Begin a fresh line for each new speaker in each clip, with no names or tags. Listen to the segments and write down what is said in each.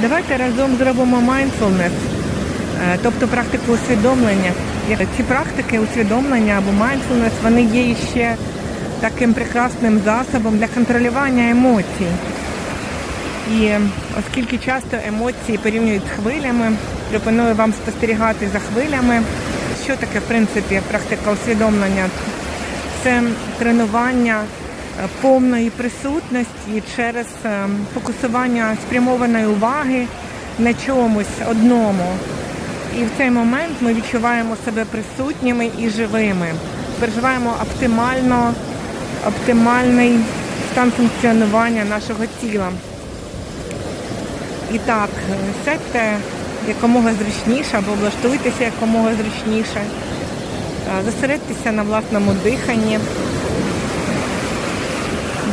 Давайте разом зробимо mindfulness, е, тобто практику усвідомлення. Ці практики усвідомлення або mindfulness, вони є ще таким прекрасним засобом для контролювання емоцій. І е, оскільки часто емоції порівнюють з хвилями, пропоную вам спостерігати за хвилями. Що таке, в принципі, практика усвідомлення? Це тренування повної присутності через е, фокусування спрямованої уваги на чомусь одному. І в цей момент ми відчуваємо себе присутніми і живими. Переживаємо оптимально, оптимальний стан функціонування нашого тіла. І так, е, сядьте якомога зручніше або облаштуйтеся якомога зручніше. Е, Зосередьтеся на власному диханні.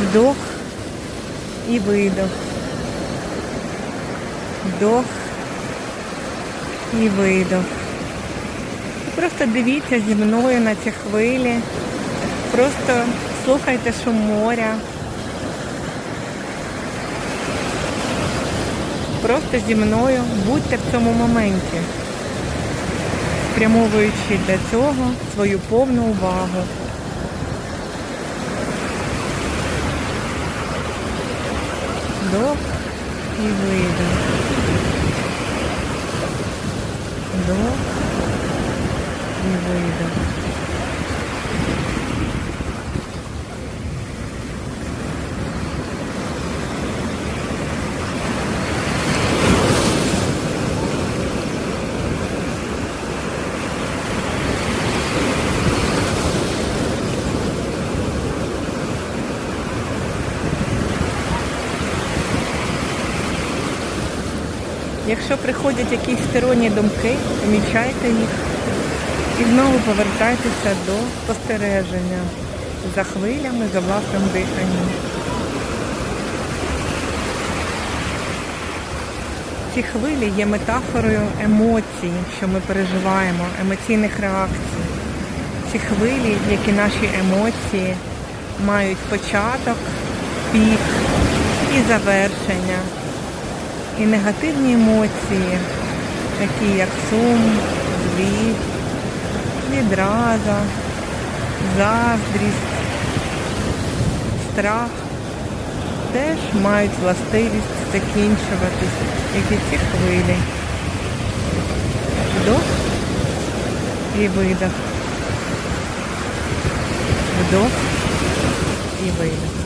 Вдох і видох. Вдох і видох. Просто дивіться зі мною на ці хвилі. Просто слухайте шум моря. Просто зі мною будьте в цьому моменті, спрямовуючи для цього свою повну увагу. Вдох і видох. Вдох і видох. Якщо приходять якісь сторонні думки, помічайте їх і знову повертайтеся до спостереження за хвилями, за власним диханням. Ці хвилі є метафорою емоцій, що ми переживаємо, емоційних реакцій. Ці хвилі, як і наші емоції, мають початок, пік і завершення. І негативні емоції, такі як сум, злість, відраза, заздрість, страх, теж мають властивість закінчуватись, як і ці хвилі. Вдох і видох. Вдох і видох.